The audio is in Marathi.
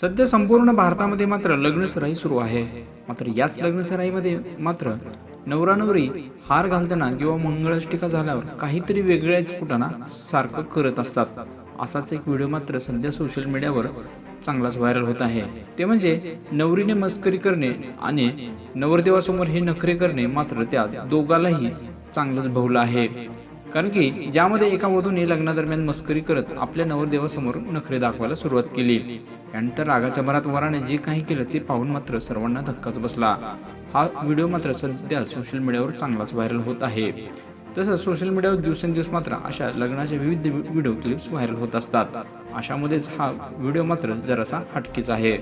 सध्या संपूर्ण भारतामध्ये मात्र लग्नसराई सुरू आहे. मात्र याच लग्नसराईमध्ये मात्र नवरा नवरी हार घालताना किंवा मंगळाष्टिका झाल्यावर काहीतरी वेगळ्याच कुटाना सारखं करत असतात. असाच एक व्हिडिओ मात्र सध्या सोशल मीडियावर चांगलाच व्हायरल होत आहे. ते म्हणजे नवरीने मस्करी करणे आणि नवरदेवासमोर हे नखरे करणे मात्र त्या दोघालाही चांगलंच भवलं आहे. कारण की ज्यामध्ये एका वधूने लग्नादरम्यान मस्करी करत आपल्या नवरदेवासमोर नखरे दाखवायला सुरुवात केली. यानंतर रागाच्या भरात वराने जे काही केलं ते पाहून मात्र सर्वांना धक्काच बसला. हा व्हिडिओ मात्र सध्या सोशल मीडियावर चांगलाच व्हायरल होत आहे. तसंच सोशल मीडियावर दिवसेंदिवस मात्र अशा लग्नाच्या विविध व्हिडिओ क्लिप्स व्हायरल होत असतात. अशामध्येच हा व्हिडिओ मात्र जरासा हटकीच आहे.